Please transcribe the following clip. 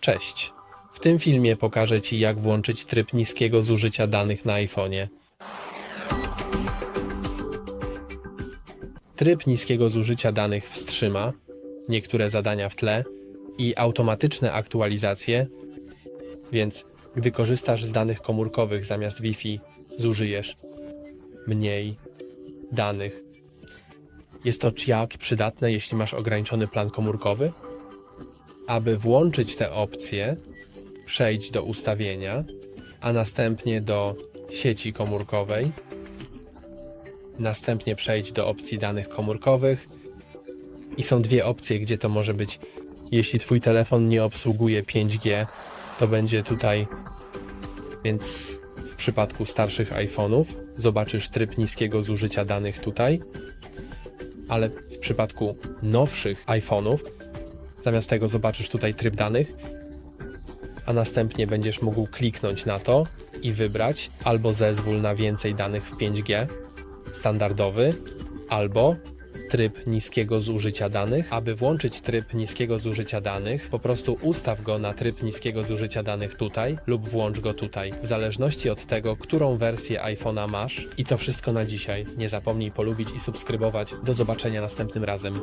Cześć. W tym filmie pokażę Ci, jak włączyć tryb niskiego zużycia danych na iPhone'ie. Tryb niskiego zużycia danych wstrzyma niektóre zadania w tle i automatyczne aktualizacje, więc gdy korzystasz z danych komórkowych zamiast Wi-Fi, zużyjesz mniej danych. Jest to jak przydatne, jeśli masz ograniczony plan komórkowy. Aby włączyć te opcje, przejdź do ustawienia, a następnie do sieci komórkowej. Następnie przejdź do opcji danych komórkowych. I są dwie opcje, gdzie to może być. Jeśli Twój telefon nie obsługuje 5G, to będzie tutaj. Więc w przypadku starszych iPhone'ów zobaczysz tryb niskiego zużycia danych tutaj, ale w przypadku nowszych iPhone'ów Zamiast tego zobaczysz tutaj tryb danych, a następnie będziesz mógł kliknąć na to i wybrać albo zezwól na więcej danych w 5G standardowy, albo tryb niskiego zużycia danych. Aby włączyć tryb niskiego zużycia danych, po prostu ustaw go na tryb niskiego zużycia danych tutaj lub włącz go tutaj, w zależności od tego, którą wersję iPhone'a masz. I to wszystko na dzisiaj. Nie zapomnij polubić i subskrybować. Do zobaczenia następnym razem.